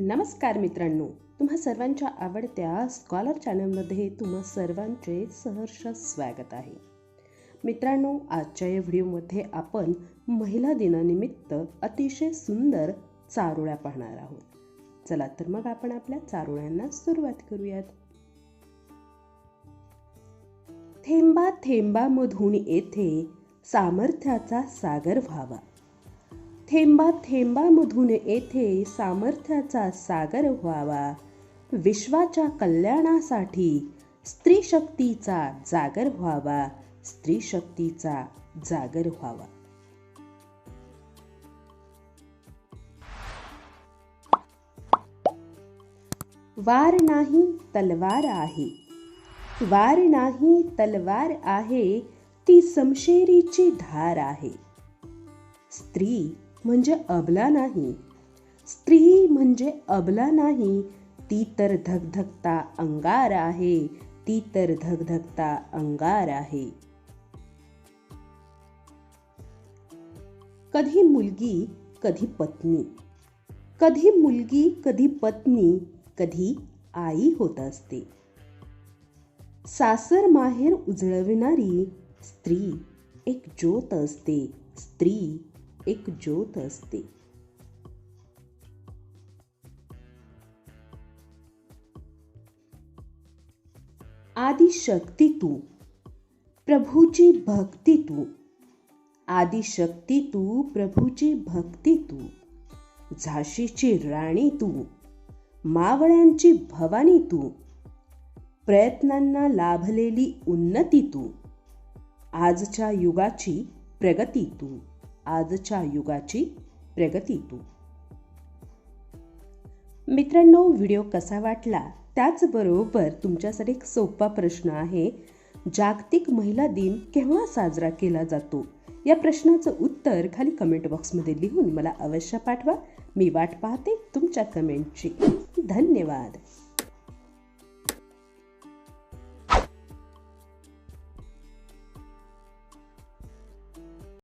नमस्कार मित्रांनो तुम्हा सर्वांच्या आवडत्या स्कॉलर चॅनलमध्ये तुम्हा सर्वांचे सहर्ष स्वागत आहे. मित्रांनो आजच्या या व्हिडिओमध्ये आपण महिला दिनानिमित्त अतिशय सुंदर चारोळ्या पाहणार आहोत. चला तर मग आपण आपल्या चारोळ्यांना सुरुवात करूयात. थेंबा थेंबामधून येथे सामर्थ्याचा सागर व्हावा. थेंबा थेंबामधून येथे सामर्थ्याचा सागर व्हावा. विश्वाच्या कल्याणासाठी स्त्री शक्तीचा जागर व्हावा. स्त्री शक्तीचा जागर व्हावा. वार नाही तलवार आहे. वार नाही तलवार आहे ती समशेरीची धार आहे. स्त्री म्हणजे अबला नाही. स्त्री म्हणजे अबला नाही. ती तर धगधगता अंगार आहे. ती तर धगधगता अंगार आहे. कधी मुलगी कधी पत्नी. कधी मुलगी कधी पत्नी कधी आई होत असते. सासर माहेर उजळविणारी स्त्री एक ज्योत असते. स्त्री एक ज्योत असते. आदिशक्ती तू प्रभूची भक्ती तू. आदिशक्ती तू प्रभूची भक्ती तू. झाशीची राणी तू मावळ्यांची भवानी तू. प्रयत्नांना लाभलेली उन्नती तू. आजच्या युगाची प्रगती तू. आजच्या युगाची प्रगती तू. मित्रांनो व्हिडिओ कसा वाटला? त्याचबरोबर तुमच्यासाठी एक सोपा प्रश्न आहे जागतिक महिला दिन केव्हा साजरा केला जातो? या प्रश्नाचं उत्तर खाली कमेंट बॉक्समध्ये लिहून मला अवश्य पाठवा. मी वाट पाहते तुमच्या कमेंटची धन्यवाद.